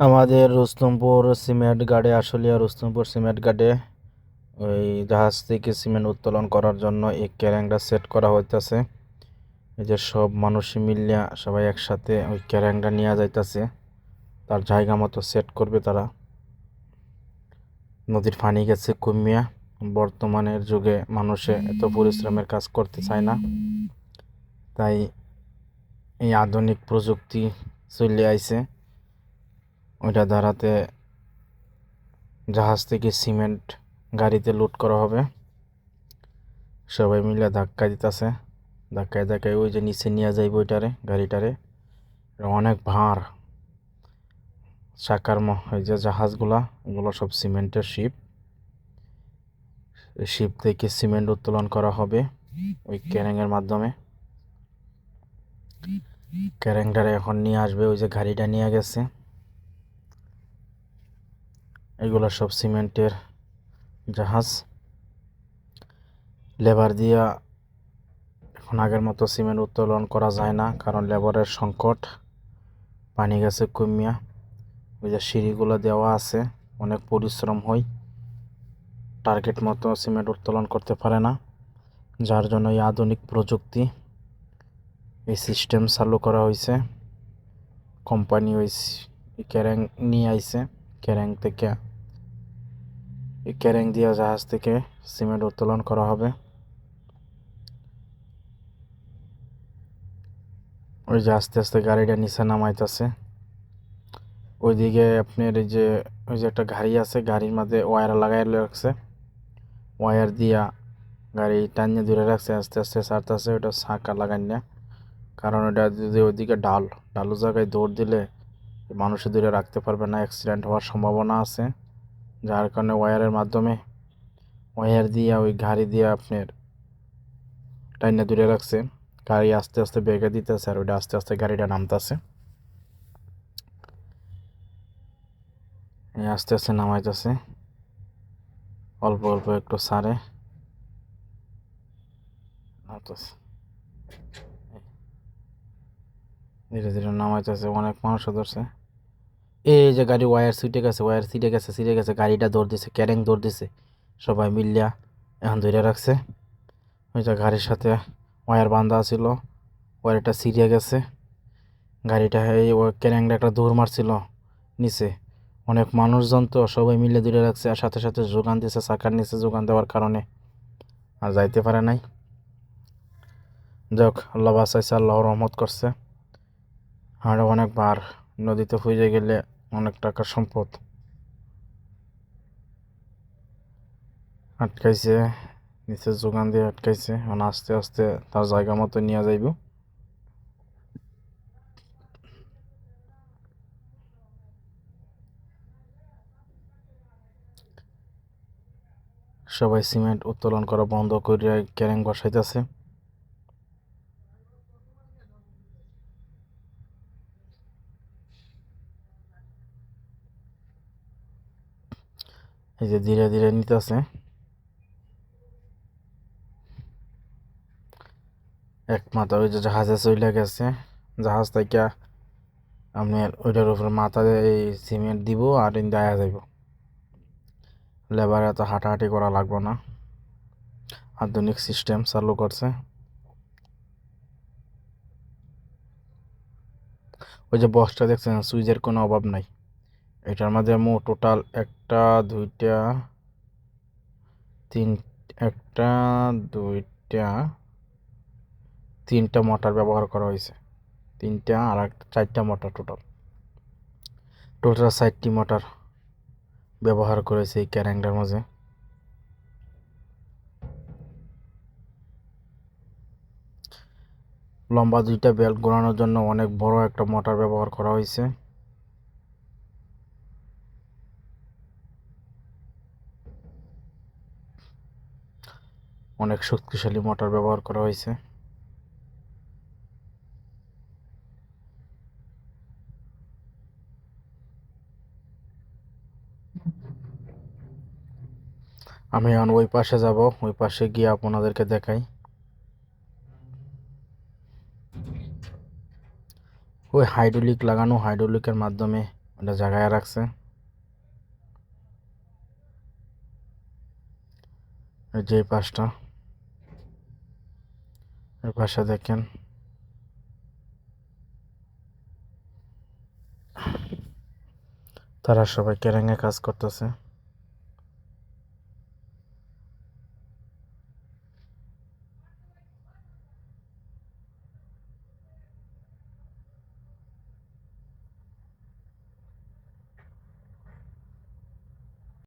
আমাদের রুস্তমপুর সিমেন্ট গার্ডে আশুলিয়া রুস্তমপুর সিমেন্ট গার্ডে ওই জাহাজ থেকে সিমেন্ট উত্তোলন করার জন্য এই ক্যারেংটা সেট করা হইতাছে। এই যে সব মানুষই মিলিয়া সবাই একসাথে ওই ক্যারেংটা নিয়ে যাইতাছে। তার জায়গা মতো সেট করবে তারা। নদীর পানি গেছে কমিয়া। বর্তমানের যুগে মানুষে এত পরিশ্রমের কাজ করতে চায় না। তাই এই আধুনিক প্রযুক্তি চলে আইছে। ওইটা দাঁড়াতে জাহাজ থেকে সিমেন্ট গাড়িতে লোড করা হবে। সবাই মিলে ধাক্কা দিতেছে। ধাক্কায় ধাক্কায় ওই যে নিচে নিয়ে যাইব ওইটারে, গাড়িটারে। অনেক ভার চাকার ওই যে জাহাজগুলা, ওগুলো সব সিমেন্টের শিপ। শিপ থেকে সিমেন্ট উত্তোলন করা হবে ওই ক্যারেংয়ের মাধ্যমে। ক্যারেংটারে এখন নিয়ে আসবে, ওই যে গাড়িটা নিয়ে গেছে। এগুলো সব সিমেন্টের জাহাজ। লেবার দিয়া এখন আগের মতো সিমেন্ট উত্তোলন করা যায় না, কারণ লেবারের সংকট। পানি গেছে কমিয়া ওই যে সিঁড়িগুলো দেওয়া আছে, অনেক পরিশ্রম হয়। টার্গেট মতো সিমেন্ট উত্তোলন করতে পারে না, যার জন্য এই আধুনিক প্রযুক্তি, এই সিস্টেম চালু করা হয়েছে কোম্পানি ওই ক্যারেং নিয়ে আইছে, ক্যারেং থেকে ক্যারেং দিয়া জাহাজ থেকে সিমেন্ট উত্তোলন করা হবে। ওই যে আস্তে আস্তে গাড়িটা নিচে নামাইতেছে। ওইদিকে আপনার এই যে, ওই যে একটা গাড়ি আছে, গাড়ির মধ্যে ওয়ার লাগাই রাখছে। ওয়ার দিয়া গাড়ি টানিয়ে ধরে রাখছে, আস্তে আস্তে ছাড়তেছে ওটা চাকা লাগাই না। কারণ ওটা যদি ওইদিকে ডাল ডালু জায়গায় দৌড় দিলে মানুষে দূরে রাখতে পারবে না অ্যাক্সিডেন্ট হওয়ার সম্ভাবনা আছে। যার কারণে ওয়্যারের মাধ্যমে ওয়্যার দিয়ে ওই গাড়ি দিয়ে আপনার টাইনে দূরে রাখছে। গাড়ি আস্তে আস্তে বেগে দিতেছে আর ওইটা আস্তে আস্তে গাড়িটা নামতেছে। আস্তে আস্তে নামাইতেছে। অল্প অল্প একটু সারে। ধীরে ধীরে নামাইতেছে, অনেক মানুষ ধরছে। এই যে গাড়ি ওয়্যার সিটে গেছে ওয়্যার সিটে গেছে সিটে গেছে, গাড়িটা দৌড় দিছে ক্যারেং দৌড় দিছে। সবাই মিলিয়া এখন ধরে রাখছে। ওই যে গাড়ির সাথে ওয়ার বান্ধা ছিল ওয়ারটা ছিঁড়ে গেছে। গাড়িটা এই ক্যারেংটা একটা দৌড় মারছিল নিচে। অনেক মানুষজন তো সবাই মিলে দূরে রাখছে আর সাথে সাথে যোগান দিয়েছে চাকার নিচে যোগান দেওয়ার কারণে। আর যাইতে পারে নাই। যাক আল্লাহ বাসাইছে আল্লাহ রহমত করছে। আর অনেকবার নদীতে ফুজে গেলে অনেক টাকার সম্পদ। আটকাইছে, নিচে যোগান দিয়ে আটকাইছে। এখন আস্তে আস্তে তার জায়গা মতো নিয়ে যাইব। সবাই সিমেন্ট উত্তোলন করা বন্ধ করিয়া ক্যারেং বসাইতেছে। এই যে ধীরে ধীরে নিতেছে। এক মাথা ওই যে জাহাজে চলে গেছে। জাহাজ থেকে আপনার ওইটার উপরে মাথা এই সিমেন্ট দিব আর দেয়া যাইব লেবার এত হাঁটাহাঁটি করা লাগবে না। আধুনিক সিস্টেম চালু করছে। ওই যে বক্সটা দেখছেন, সুইচের কোনো অভাব নাই। এটার মধ্যে মো টোটাল একটা, দুইটা, তিন, একটা, দুইটা, তিনটা মোটর ব্যবহার করা হয়েছে। তিনটা আর একটা চারটা মোটর টোটাল। টোটাল চারটি মোটর ব্যবহার করেছে এই ক্যারেংটার মাঝে লম্বা দুইটা বেল্ট ঘোরানোর জন্য অনেক বড় একটা মোটর ব্যবহার করা হয়েছে। অনেক শক্তিশালী মোটর ব্যবহার করা হয়েছে। আমি এখন ওই পাশে যাব, ওই পাশে গিয়ে আপনাদেরকে দেখাই। ওই হাইড্রোলিক লাগানো, হাইড্রোলিকের মাধ্যমে ওটা জায়গায় রাখছে। যে পাশটা। এই পাশে দেখেন। তারা সবাই কেরাঙে কাজ করতেছে।